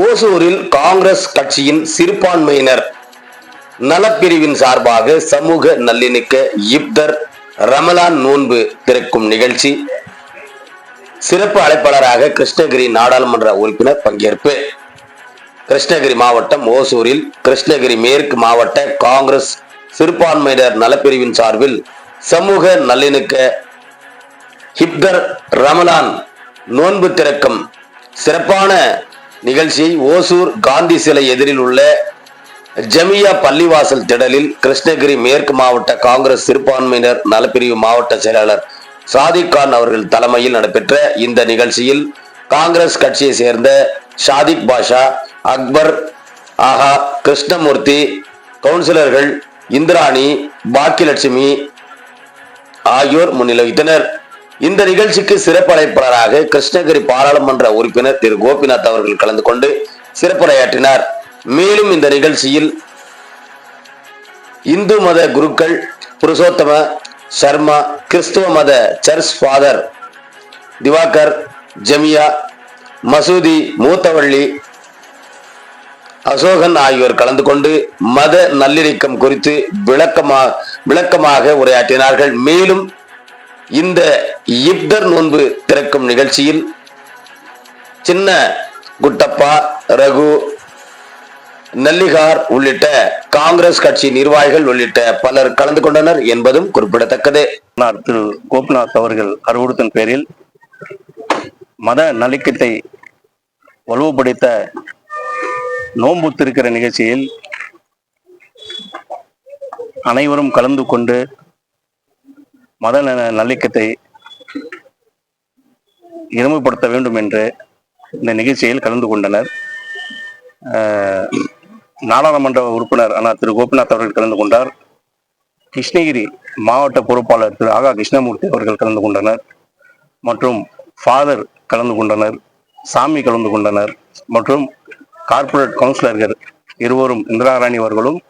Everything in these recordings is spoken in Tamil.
ஓசூரில் காங்கிரஸ் கட்சியின் சிறுபான்மையினர் நலப்பிரிவின் சார்பாக சமூக நல்லிணக்க இப்தர் ரமலான் நோன்பு திறக்கும் நிகழ்ச்சி. சிறப்பு அழைப்பாளராக கிருஷ்ணகிரி நாடாளுமன்ற உறுப்பினர் பங்கேற்பு. கிருஷ்ணகிரி மாவட்டம் ஓசூரில் கிருஷ்ணகிரி மேற்கு மாவட்ட காங்கிரஸ் சிறுபான்மையினர் நலப்பிரிவின் சார்பில் சமூக நல்லிணக்க ஹிப்தர் ரமலான் நோன்பு திறக்கும் சிறப்பான நிகழ்ச்சியை ஓசூர் காந்தி சிலை எதிரில் உள்ள ஜமியா பள்ளிவாசல் திடலில் கிருஷ்ணகிரி மேற்கு மாவட்ட காங்கிரஸ் சிறுபான்மையினர் நலப்பிரிவு மாவட்ட செயலாளர் சாதிக் கான் அவர்கள் தலைமையில் நடைபெற்ற இந்த நிகழ்ச்சியில் காங்கிரஸ் கட்சியை சேர்ந்த ஷாதிக் பாஷா அக்பர் ஆஹா கிருஷ்ணமூர்த்தி கவுன்சிலர்கள் இந்திராணி பாக்கியலட்சுமி ஆகியோர் முன்னிலை வைத்தனர் இந்த நிகழ்ச்சிக்கு சிறப்படைப்பாளராக கிருஷ்ணகிரி பாராளுமன்ற உறுப்பினர் திரு. கோபிநாத் அவர்கள் கலந்து கொண்டு சிறப்புரையாற்றினார். மேலும் இந்த நிகழ்ச்சியில் இந்து மத குருக்கள் புருஷோத்தம சர்மா கிறிஸ்துவ மத சர்ச் ஃபாதர் திவாகர் ஜமியா மசூதி மூத்தவள்ளி அசோகன் ஆகியோர் கலந்து கொண்டு மத நல்லிணக்கம் குறித்து விளக்கமாக விளக்கமாக உரையாற்றினார்கள். மேலும் இந்த இப்தர் நோன்பு திறக்கும் நிகழ்ச்சியில் சின்ன குட்டப்பா ரகு நல்லிகார் உள்ளிட்ட காங்கிரஸ் கட்சி நிர்வாகிகள் உள்ளிட்ட பலர் கலந்து கொண்டனர் என்பதும் குறிப்பிடத்தக்கது. திரு. கோபிநாத் அவர்கள் அறிவுறுத்தின் பேரில் மத நலிக்கத்தை வலுவுபடுத்த நோன்பு திருக்கிற நிகழ்ச்சியில் அனைவரும் கலந்து கொண்டு மத ந- நல்லிக்கத்தை இருமைப்படுத்த வேண்டும் என்று இந்த நிகழ்ச்சியில் கலந்து கொண்டனர். நாடாளுமன்ற உறுப்பினர் அண்ணா திரு கோபிநாத் அவர்கள் கலந்து கொண்டார். கிருஷ்ணகிரி மாவட்ட பொறுப்பாளர் திரு ஆகா கிருஷ்ணமூர்த்தி அவர்கள் கலந்து கொண்டனர். மற்றும் ஃபாதர் கலந்து கொண்டனர். சாமி கலந்து கொண்டனர். மற்றும் கார்ப்பரேட் கவுன்சிலர்கள் இருவரும் இந்திரா ராணி அவர்களும்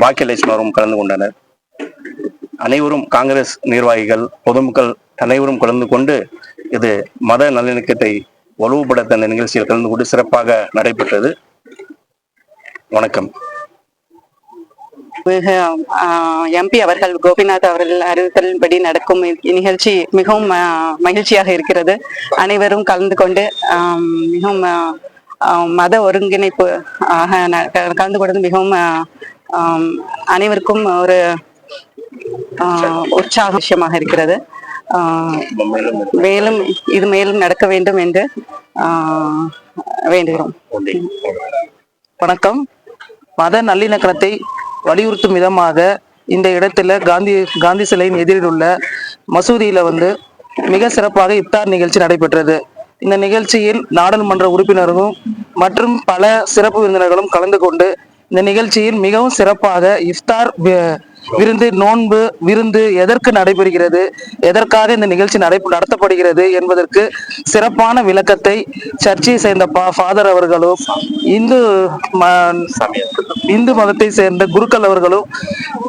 பாக்கியலட்சுமி அவரும் கலந்து கொண்டனர். அனைவரும் காங்கிரஸ் நிர்வாகிகள் பொதுமக்கள் அனைவரும் கலந்து கொண்டு இது மத நல்லிணக்கத்தை வலுவுபடுத்த அந்த நிகழ்ச்சியில் கலந்து கொண்டு சிறப்பாக நடைபெற்றது. வணக்கம். எம்பி அவர்கள் கோபிநாத் அவர்கள் அறிவித்தலின்படி நடக்கும் நிகழ்ச்சி மிகவும் மகிழ்ச்சியாக இருக்கிறது. அனைவரும் கலந்து கொண்டு மிகவும் மத ஒருங்கிணைப்பு ஆக கலந்து கொண்டது மிகவும் அனைவருக்கும் ஒரு உற்சாக விஷயமாக இருக்கிறது. மேலும் இது மேலும் நடக்க வேண்டும் என்று வேண்டுகிறோம். வணக்கம். மத நல்லிணக்கணத்தை வலியுறுத்தும் விதமாக இந்த இடத்துல காந்தி காந்தி சிலையின் எதிரில் உள்ள மசூதியில வந்து மிக சிறப்பாக இப்தார் நிகழ்ச்சி நடைபெற்றது. இந்த நிகழ்ச்சியில் நாடாளுமன்ற உறுப்பினர்களும் மற்றும் பல சிறப்பு விருந்தினர்களும் கலந்து கொண்டு இந்த நிகழ்ச்சியில் மிகவும் சிறப்பாக இஃப்தார் விருந்து நோன்பு விருந்து எதற்கு நடைபெறுகிறது? எதற்காக இந்த நிகழ்ச்சி நடைபெ நடத்தப்படுகிறது என்பதற்கு சிறப்பான விளக்கத்தை சர்ச்சையை சேர்ந்த பா ஃபாதர் அவர்களும் இந்து ம- இந்து மதத்தை சேர்ந்த குருக்கள் அவர்களும்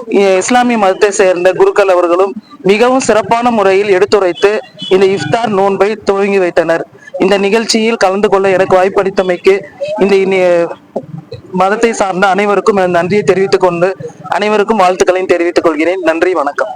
இஸ்லாமிய மதத்தை சேர்ந்த குருக்கள் அவர்களும் மிகவும் சிறப்பான முறையில் எடுத்துரைத்து இந்த இஃப்தார் நோன்பை துவங்கி வைத்தனர். இந்த நிகழ்ச்சியில் கலந்து கொள்ள எனக்கு வாய்ப்பளித்தமைக்கு இந்த இனி- மதத்தை சார்ந்த அனைவருக்கும் எனது நன்றியை தெரிவித்துக் கொண்டு அனைவருக்கும் வாழ்த்துக்களையும் தெரிவித்துக் கொள்கிறேன் நன்றி வணக்கம்.